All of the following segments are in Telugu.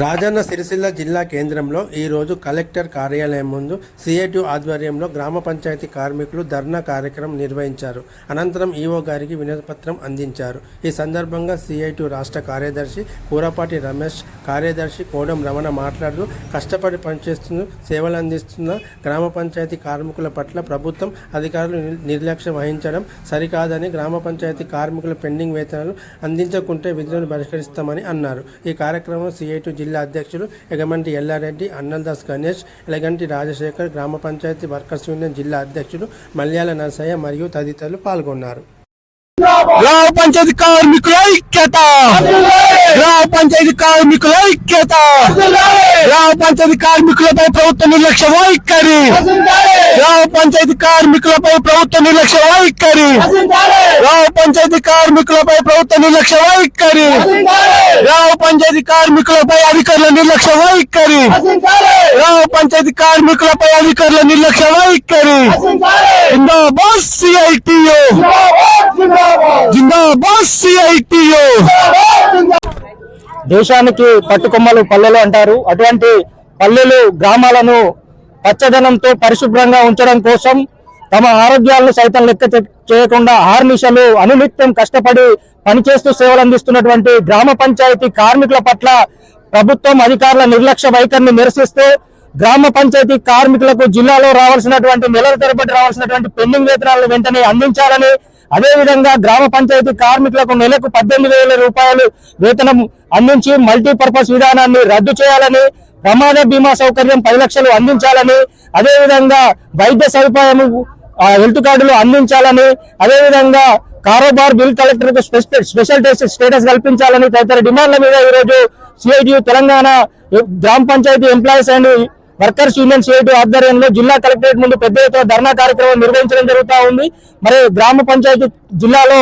రాజన్న సిరిసిల్ల జిల్లా కేంద్రంలో ఈరోజు కలెక్టర్ కార్యాలయం ముందు సిఐటి ఆధ్వర్యంలో గ్రామ పంచాయతీ కార్మికులు ధర్నా కార్యక్రమం నిర్వహించారు. అనంతరం ఈఓ గారికి వినతిపత్రం అందించారు. ఈ సందర్భంగా సిఐటి రాష్ట్ర కార్యదర్శి కూరపాటి రమేష్ కార్యదర్శి కోడం రమణ మాట్లాడుతూ కష్టపడి పనిచేస్తున్న సేవలు అందిస్తున్న గ్రామ పంచాయతీ కార్మికుల పట్ల ప్రభుత్వం అధికారులు నిర్లక్ష్యం వహించడం సరికాదని గ్రామ పంచాయతీ కార్మికుల పెండింగ్ వేతనాలు అందించకుంటే విధులను బహిష్కరిస్తామని అన్నారు. ఈ కార్యక్రమం సిఐటి జిల్లా అధ్యక్షులు ఎగమంటి ఎల్లారెడ్డి అన్నదాస్ గణేష్ ఎలగంటి రాజశేఖర్ గ్రామ పంచాయతీ వర్కర్స్ యూనియన్ జిల్లా అధ్యక్షులు మల్యాల నరసయ్య మరియు తదితరులు పాల్గొన్నారు. గ్రామ పంచాయతీ కార్మికుల ఐక్యత! గ్రామ పంచాయతీ కార్మికుల ఐక్యత! గ్రామ పంచాయతీ కార్మికులపై ప్రభుత్వ నిర్లక్ష్య వైఖరి! గ్రామ పంచాయతీ కార్మికులపై ప్రభుత్వ నిర్లక్ష్య వైఖరి! గ్రామ పంచాయతీ కార్మికులపై ప్రభుత్వ నిర్లక్ష్య వైఖరి! గ్రామ పంచాయతీ కార్మికులపై అధికారుల నిర్లక్ష్య వైఖరి గ్రామ పంచాయతీ కార్మికులపై అధికారుల నిర్లక్ష్య వైఖరి జిందాబాద్ సిఐటియు. జిందాబాద్ సిఐటియు. దేశానికి పట్టుకొమ్మలు పల్లెలు అంటారు. అటువంటి పల్లెలు గ్రామాలను పచ్చదనంతో పరిశుభ్రంగా ఉంచడం కోసం తమ ఆరోగ్యాలను సైతం లెక్క చేయకుండా ఆర్నిశలు అనునిత్యం కష్టపడి పనిచేస్తూ సేవలు అందిస్తున్నటువంటి గ్రామ పంచాయతీ కార్మికుల పట్ల ప్రభుత్వం అధికారుల నిర్లక్ష్య వైఖరిని నిరసిస్తూ గ్రామ పంచాయతీ కార్మికులకు జిల్లాలో రావాల్సినటువంటి నెలల తరబడి రావాల్సినటువంటి పెండింగ్ వేతనాలను వెంటనే అందించాలని అదేవిధంగా గ్రామ పంచాయతీ కార్మికులకు నెలకు పద్దెనిమిది వేల రూపాయలు వేతనం అందించి మల్టీపర్పస్ విధానాన్ని రద్దు చేయాలని ప్రమాద బీమా సౌకర్యం పది లక్షలు అందించాలని అదేవిధంగా వైద్య సదుపాయం ఆ, హెల్త్ కార్డులు అందించాలని అదేవిధంగా కారోబార్ బిల్ కలెక్టర్కు స్పెషల్ స్టేటస్ కల్పించాలని తదితర డిమాండ్ల మీద ఈరోజు సిఐటియు తెలంగాణ గ్రామ panchayat employees and workers union CIT ఆధ్వర్యంలో జిల్లా కలెక్టరేట్ ముందు పెద్ద ఎత్తున ధర్నా కార్యక్రమం నిర్వహించడం జరుగుతూ ఉంది. మరి గ్రామ పంచాయతీ జిల్లాలో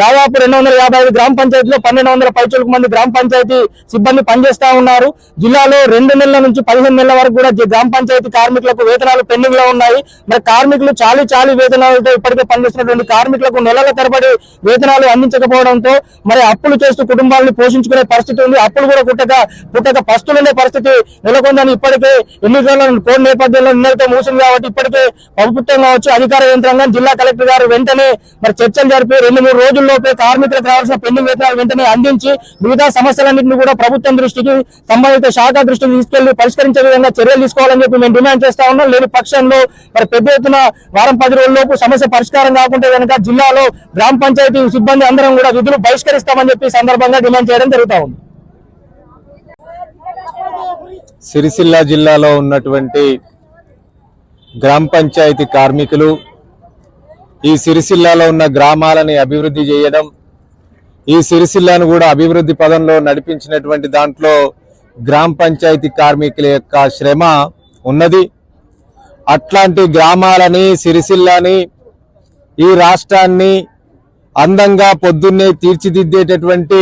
దాదాపు రెండు వందల యాభై ఐదు గ్రామ పంచాయతీలో పన్నెండు వందల పైచులకు మంది గ్రామ పంచాయతీ సిబ్బంది పనిచేస్తా ఉన్నారు. జిల్లాలో రెండు నెలల నుంచి పదిహేను నెలల వరకు కూడా గ్రామ పంచాయతీ కార్మికులకు వేతనాలు పెండింగ్లో ఉన్నాయి. మరి కార్మికులు చాలీ చాలీ వేతనాలతో ఇప్పటికే పనిచేస్తున్నటువంటి కార్మికులకు నెలల తరబడి వేతనాలు అందించకపోవడంతో మరి అప్పులు చేస్తూ కుటుంబాలను పోషించుకునే పరిస్థితి ఉంది. అప్పులు కూడా పుట్టక పుట్టక పస్తులుండే పరిస్థితి నెలకొందని ఇప్పటికే ఎన్నికల కోడ్ నేపథ్యంలో నిన్నటితో మూసింది కాబట్టి ఇప్పటికే ప్రభుత్వం కావచ్చు అధికార యంత్రాంగం జిల్లా కలెక్టర్ గారు వెంటనే మరి చర్చలు జరిపి రెండు మూడు రోజులు రోజుల్లోపే కార్మికులకు రావాల్సిన పెళ్ళి వేతనాలు వెంటనే అందించి మిగతా సమస్యలన్నింటినీ కూడా ప్రభుత్వం దృష్టికి సంబంధిత శాఖ దృష్టికి తీసుకెళ్ళి పరిష్కరించే విధంగా చర్యలు తీసుకోవాలని చెప్పి మేము డిమాండ్ చేస్తా ఉన్నాం. లేని పక్షంలో మరి పెద్ద ఎత్తున వారం పది రోజుల్లోపు సమస్య పరిష్కారం కాకుండా కనుక జిల్లాలో గ్రామ పంచాయతీ సిబ్బంది అందరం కూడా విధులు బహిష్కరిస్తామని చెప్పి సందర్భంగా డిమాండ్ చేయడం జరుగుతా ఉంది. సిరిసిల్ల జిల్లాలో ఉన్నటువంటి గ్రామ పంచాయతీ కార్మికులు ఈ సిరిసిల్లాలో ఉన్న గ్రామాలని అభివృద్ధి చేయడం ఈ సిరిసిల్లాను కూడా అభివృద్ధి పదంలో నడిపించినటువంటి దాంట్లో గ్రామ పంచాయతీ కార్మికుల యొక్క శ్రమ ఉన్నది. అట్లాంటి గ్రామాలని సిరిసిల్లాని ఈ రాష్ట్రాన్ని అందంగా పొద్దున్నే తీర్చిదిద్దేటటువంటి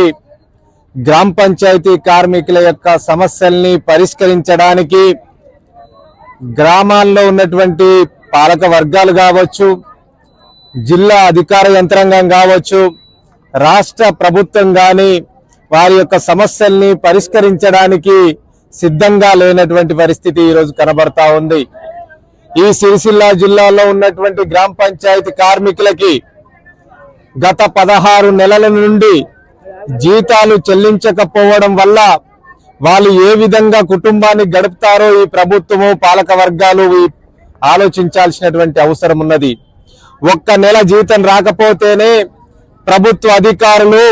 గ్రామ పంచాయతీ కార్మికుల యొక్క సమస్యల్ని పరిష్కరించడానికి గ్రామాల్లో ఉన్నటువంటి పాలక వర్గాలు కావచ్చు జిల్లా అధికార యంత్రాంగం కావచ్చు రాష్ట్ర ప్రభుత్వం కానీ వారి యొక్క సమస్యల్ని పరిష్కరించడానికి సిద్ధంగా లేనటువంటి పరిస్థితి ఈరోజు కనబడతా ఉంది. ఈ సిరిసిల్ల జిల్లాలో ఉన్నటువంటి గ్రామ పంచాయతీ కార్మికులకి గత పదహారు నెలల నుండి జీతాలు చెల్లించకపోవడం వల్ల వాళ్ళు ఏ విధంగా కుటుంబాన్ని గడుపుతారో ఈ ప్రభుత్వము పాలక వర్గాలు ఆలోచించాల్సినటువంటి అవసరం ఉన్నది. ఒక్క నెల జీతం రాకపోతేనే ప్రభుత్వ అధికారులు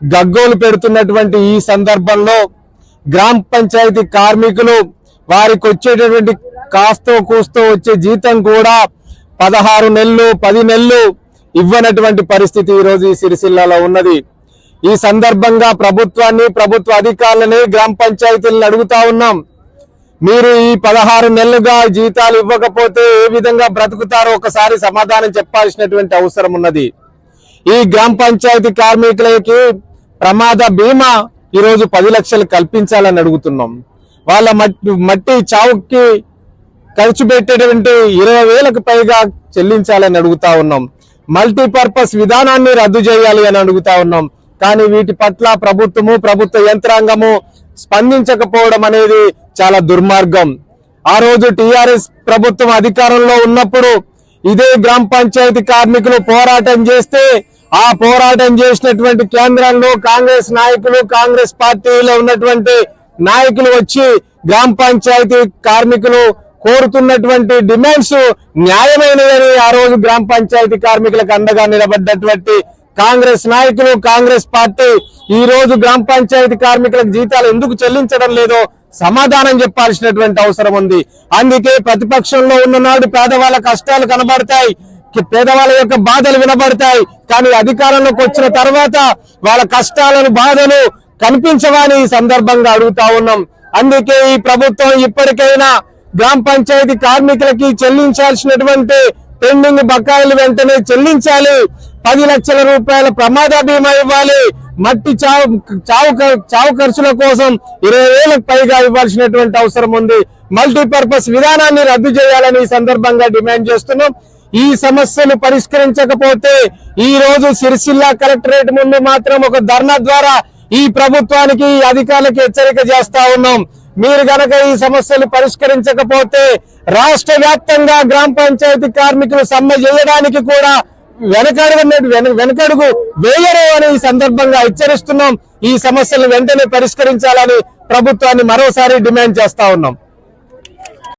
గగ్గోలు పెడుతున్నటువంటి ఈ సందర్భంలో గ్రామ పంచాయతీ కార్మికులు వారికి వచ్చేటటువంటి కాస్తో కూస్తో వచ్చే జీతం కూడా పదహారు నెలలు పది నెలలు ఇవ్వనటువంటి పరిస్థితి ఈ రోజు ఈ సిరిసిల్లలో ఉన్నది. ఈ సందర్భంగా ప్రభుత్వాన్ని ప్రభుత్వ అధికారులని గ్రామ పంచాయతీలను అడుగుతా ఉన్నాం. మీరు ఈ పదహారు నెలలుగా జీతాలు ఇవ్వకపోతే ఏ విధంగా బ్రతుకుతారో ఒకసారి సమాధానం చెప్పాల్సినటువంటి అవసరం ఉన్నది. ఈ గ్రామ పంచాయతీ కార్మికులకి ప్రమాద బీమా ఈరోజు పది లక్షలు కల్పించాలని అడుగుతున్నాం. వాళ్ళ మట్టి మట్టి చావుకి ఖర్చు పెట్టేటువంటి ఇరవై వేలకు పైగా చెల్లించాలని అడుగుతా ఉన్నాం. మల్టీపర్పస్ విధానాన్ని రద్దు చేయాలి అని అడుగుతా ఉన్నాం. కానీ వీటి పట్ల ప్రభుత్వము ప్రభుత్వ యంత్రాంగము స్పందించకపోవడం అనేది చాలా దుర్మార్గం. ఆ రోజు టిఆర్ఎస్ ప్రభుత్వం అధికారంలో ఉన్నప్పుడు ఇదే గ్రామ పంచాయతీ కార్మికులు పోరాటం చేస్తే ఆ పోరాటం చేసినటువంటి కేంద్రంలో కాంగ్రెస్ నాయకులు కాంగ్రెస్ పార్టీలో ఉన్నటువంటి నాయకులు వచ్చి గ్రామ పంచాయతీ కార్మికులు కోరుతున్నటువంటి డిమాండ్స్ న్యాయమైనదని ఆ రోజు గ్రామ పంచాయతీ కార్మికులకు అండగా నిలబడ్డటువంటి కాంగ్రెస్ నాయకులు కాంగ్రెస్ పార్టీ ఈ రోజు గ్రామ పంచాయతీ కార్మికులకు జీతాలు ఎందుకు చెల్లించడం లేదో సమాధానం చెప్పాల్సినటువంటి అవసరం ఉంది. అందుకే ప్రతిపక్షంలో ఉన్ననాడు పేదవాళ్ళ కష్టాలు కనబడతాయి. పేదవాళ్ళ యొక్క బాధలు వినబడతాయి. కానీ అధికారంలోకి వచ్చిన తర్వాత వాళ్ళ కష్టాలను బాధలు కనిపించవని ఈ సందర్భంగా అడుగుతా ఉన్నాం. అందుకే ఈ ప్రభుత్వం ఇప్పటికైనా గ్రామ పంచాయతీ కార్మికులకి చెల్లించాల్సినటువంటి పెండింగ్ బకాయిలు వెంటనే చెల్లించాలి. పది లక్షల రూపాయల ప్రమాద బీమా ఇవ్వాలి. మట్టి చావు చావు చావు ఖర్చుల కోసం ఇరవై వేలకు పైగా ఇవ్వాల్సినటువంటి అవసరం ఉంది. మల్టీపర్పస్ విధానాన్ని రద్దు చేయాలని ఈ సందర్భంగా డిమాండ్ చేస్తున్నాం. ఈ సమస్యలు పరిష్కరించకపోతే ఈ రోజు సిరిసిల్ల కలెక్టరేట్ ముందు మాత్రం ఒక ధర్నా ద్వారా ఈ ప్రభుత్వానికి ఈ అధికారులకు హెచ్చరిక చేస్తా ఉన్నాం. మీరు గనక ఈ సమస్యలు పరిష్కరించకపోతే రాష్ట్ర వ్యాప్తంగా గ్రామ పంచాయతీ కార్మికులు సమ్మె చేయడానికి కూడా వెనకడుగు వెన- వెనకడుగు వేయరు అని ఈ సందర్భంగా హెచ్చరిస్తున్నాం. ఈ సమస్యలను వెంటనే పరిష్కరించాలని ప్రభుత్వాన్ని మరోసారి డిమాండ్ చేస్తా ఉన్నాం.